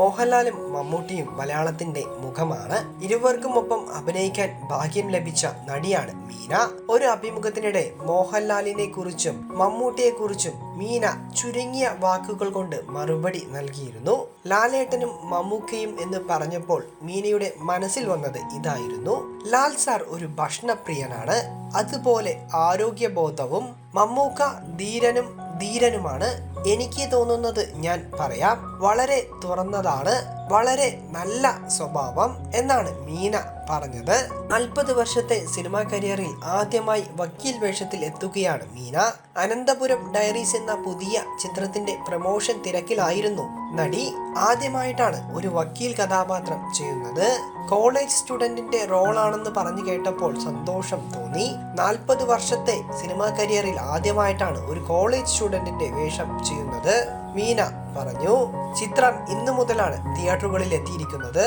മോഹൻലാലും മമ്മൂട്ടിയും മലയാളത്തിന്റെ മുഖമാണ്. ഇരുവർക്കും ഒപ്പം അഭിനയിക്കാൻ ഭാഗ്യം ലഭിച്ച നടിയാണ് മീന. ഒരു അഭിമുഖത്തിനിടെ മോഹൻലാലിനെ കുറിച്ചും മമ്മൂട്ടിയെ കുറിച്ചും മീന ചുരുങ്ങിയ വാക്കുകൾ കൊണ്ട് മറുപടി നൽകിയിരുന്നു. ലാലേട്ടനും മമ്മൂക്കയും എന്ന് പറഞ്ഞപ്പോൾ മീനയുടെ മനസ്സിൽ വന്നത് ഇതായിരുന്നു. ലാൽ സാർ ഒരു ഭക്ഷണപ്രിയനാണ്. അതുപോലെ ആരോഗ്യബോധവും മമ്മൂക്ക ധീരനും ധീരനുമാണ്. എനിക്ക് തോന്നുന്നത് ഞാൻ പറയാം വളരെ തുറന്നതാണ് വളരെ നല്ല സ്വഭാവം എന്നാണ് മീന പറഞ്ഞത്. നാൽപ്പത് വർഷത്തെ സിനിമാ കരിയറിൽ ആദ്യമായി വക്കീൽ വേഷത്തിൽ എത്തുകയാണ് മീന. അനന്തപുരം ഡയറീസ് എന്ന പുതിയ ചിത്രത്തിന്റെ പ്രമോഷൻ തിരക്കിലായിരുന്നു നടി. ആദ്യമായിട്ടാണ് ഒരു വക്കീൽ കഥാപാത്രം ചെയ്യുന്നത്. കോളേജ് സ്റ്റുഡന്റിന്റെ റോളാണെന്ന് പറഞ്ഞു കേട്ടപ്പോൾ സന്തോഷം തോന്നി. നാൽപ്പത് വർഷത്തെ സിനിമാ കരിയറിൽ ആദ്യമായിട്ടാണ് ഒരു കോളേജ് സ്റ്റുഡന്റിന്റെ വേഷം ചെയ്യുന്നത്. മീന പറഞ്ഞു ചിത്രം ഇന്നു മുതലാണ് തിയേറ്ററുകളിൽ എത്തിയിരിക്കുന്നത്